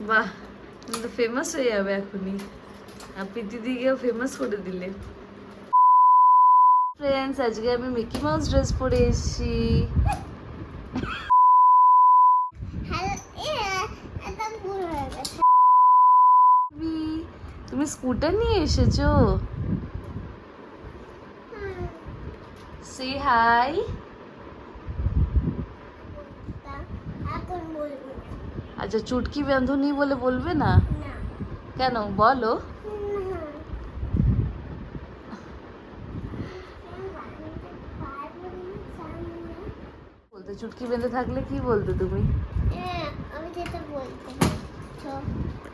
বাহ তুমি তো ফেমাস হয়ে যাবে এখনই। আর প্রীতি দিকেও ফেমাস করে দিলে। ফ্রেন্ডস আজকে আমি মিকি মাউস ড্রেস পরে এসেছি। তুমি স্কুটার নিয়ে এসেছ? সে হাই এখন বলব। আচ্ছা চুটকি বাঁধুনি বলে বলবে না? কেন? বলো। বলতে, চুটকি বেঁধে থাকলে কি বলতে তুমি?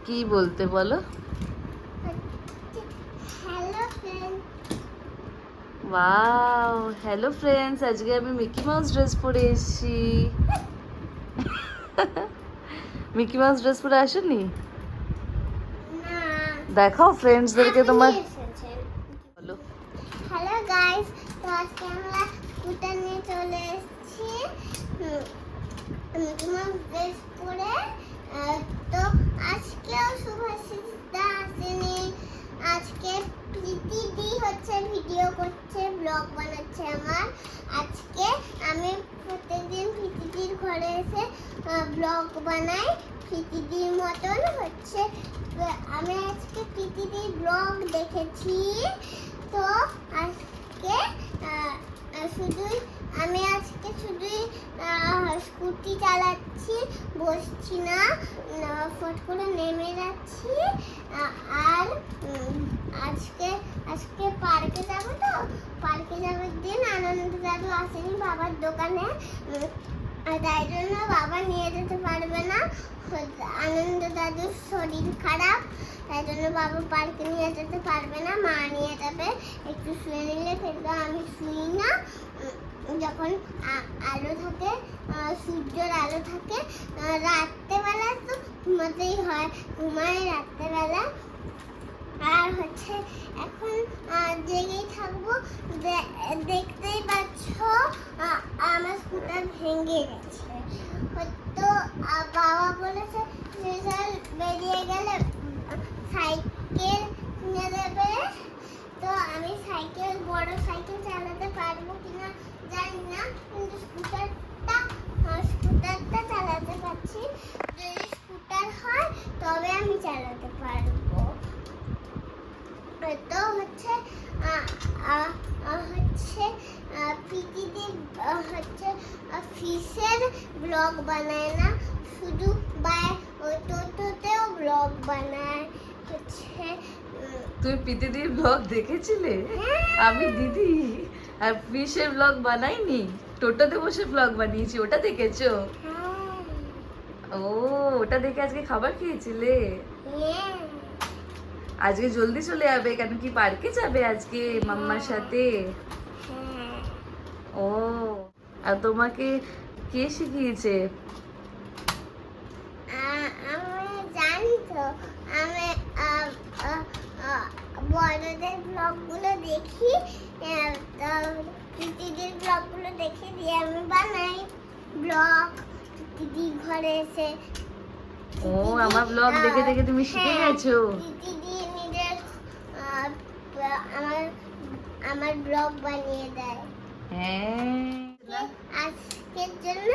কি বলতে, বলো। ওয়াও হ্যালো ফ্রেন্ডস আজকে আমি মিকি মাউস ড্রেস পরে এসেছি। মিকি মাউস ড্রেস পরে আসেনি দেখো দেখাও ফ্রেন্ডসদেরকে তোমার। হ্যালো হ্যালো গাইস তো আজকে আমরা স্কুটার নিয়ে চলে এসেছি। তোমার ড্রেস পরে তো আজকেও শুভাশিসদা আসেনি আজকে প্রীতি দি হচ্ছে ভিডিও করছে ব্লগ বানাচ্ছে আমার আজকে আমি প্রত্যেকদিন প্রীতিদির ঘরে এসে ব্লগ বানাই, প্রীতিদির মতন হচ্ছে। আমি আজকে প্রীতিদির ব্লগ দেখেছি। তো আজকে শুধুই, আমি আজকে শুধুই স্কুটি চালাচ্ছি, বসছি না ফট করে নেমে যাচ্ছি আহ, আর উম, আজকে আজকে পার্কে যাব তো পার্কে যাওয়ার দিন আনন্দ দাদু আসেনি বাবার দোকানে। আর তাই জন্য বাবা নিয়ে যেতে পারবে না। আনন্দ দাদুর শরীর খারাপ, তাই জন্য বাবা পার্কে নিয়ে যেতে পারবে না। মা নিয়ে যাবে। একটু শুয়ে নিলে কিন্তু আমি শুই না। যখন আলো থাকে সূর্যের আলো থাকে রাত্রেবেলা তো ঘুমাতেই হয়। ঘুমায় রাত্রেবেলা। আর হচ্ছে, এখন জেগেই থাকব। দেখতেই পাচ্ছ আহ, আমার স্কুটার ভেঙে গেছে। তো বাবা বলেছে রেজাল্ট বেরিয়ে গেলে সাইকেল কিনে দেবে। তো আমি সাইকেল বড় সাইকেল চালাতে পারব কিনা জানি না কিন্তু স্কুটারটা স্কুটারটা চালাতে পারছি। যদি স্কুটার হয় তবে আমি চালাতে পারব। তো হচ্ছে হচ্ছে পিটিদি হচ্ছে ফিশের ব্লগ বানায় না। শুধু ওই টোটোতেও ব্লগ বানায় হচ্ছে উম, তুমি প্রীতিদির ব্লগ দেখেছিলে? হ্যাঁ। আমি দিদি আর ফিশের ব্লগ বানাইনি। টোটোতে বসে ব্লগ বানিয়েছি ওটা দেখেছ? হ্যাঁ, ও ওটা দেখে আজকে খাবার খেয়েছিলে? হ্যাঁ। আজকে জলদি চলে যাবে কেন কি পার্কে যাবে আজকে মাম্মার সাথে। ও আর তোমাকে কে শিখিয়েছে? আমি জানি তো। আমি আ, আ, আ, বড়দের ব্লগগুলো দেখি দিদির ব্লগগুলো দেখে দিয়ে আমি বানাই ব্লগ। দিদি ঘরে এসে ও আমার ব্লগ দেখে দেখে তুমি শিখে হ্যাঁ, গেছো। দিদি আমার ব্লগ বানিয়ে দেয় হ্যাঁ আজকের জন্য